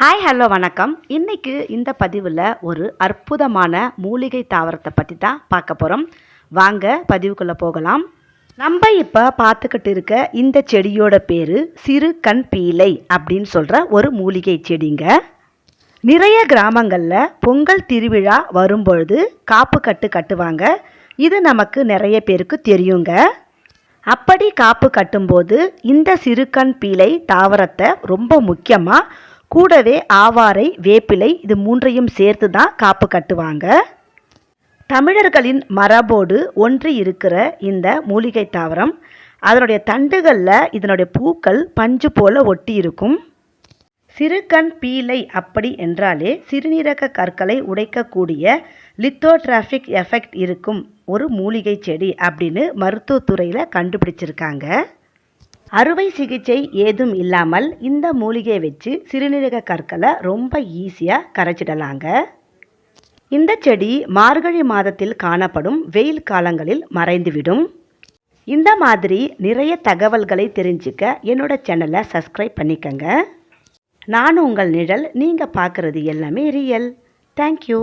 Hi hello வணக்கம். இன்றைக்கு இந்த பதிவில் ஒரு அற்புதமான மூலிகை தாவரத்தை பற்றி தான் பார்க்க போகிறோம் வாங்க பதிவுக்குள்ளே போகலாம். நம்ம இப்போ பார்த்துக்கிட்டு இருக்க இந்த செடியோட பேர் சிறு கண் பீலை அப்படின்னு சொல்கிற ஒரு மூலிகை செடிங்க. நிறைய கிராமங்களில் பொங்கல் திருவிழா வரும்பொழுது காப்பு கட்டு கட்டுவாங்க. இது நமக்கு நிறைய பேருக்கு தெரியுங்க. அப்படி காப்பு கட்டும்போது இந்த சிறுகண் பீலை தாவரத்தை ரொம்ப முக்கியமாக கூடவே ஆவாரை வேப்பிலை இது மூன்றையும் சேர்த்து தான் காப்பு கட்டுவாங்க. தமிழர்களின் மரபோடு ஒன்றி இருக்கிற இந்த மூலிகை தாவரம் அதனுடைய தண்டுகளில் இதனுடைய பூக்கள் பஞ்சு போல ஒட்டி இருக்கும். சிறுகண் பீலை அப்படி என்றாலே சிறுநீரக கற்களை உடைக்கக்கூடிய லித்தோட்ராஃபிக் எஃபெக்ட் இருக்கும் ஒரு மூலிகை செடி அப்படின்னு மருத்துவத்துறையில் கண்டுபிடிச்சிருக்காங்க. அறுவை சிகிச்சை ஏதும் இல்லாமல் இந்த மூலிகையை வச்சு சிறுநீரக கற்களை ரொம்ப ஈஸியாக கரைச்சிடலாங்க. இந்த செடி மார்கழி மாதத்தில் காணப்படும் வெயில் காலங்களில் மறைந்துவிடும். இந்த மாதிரி நிறைய தகவல்களை தெரிஞ்சுக்க என்னோட சேனலை சப்ஸ்கிரைப் பண்ணிக்கங்க. நான் உங்கள் நிழல் நீங்கள் பார்க்குறது எல்லாமே ரியல் தேங்க்யூ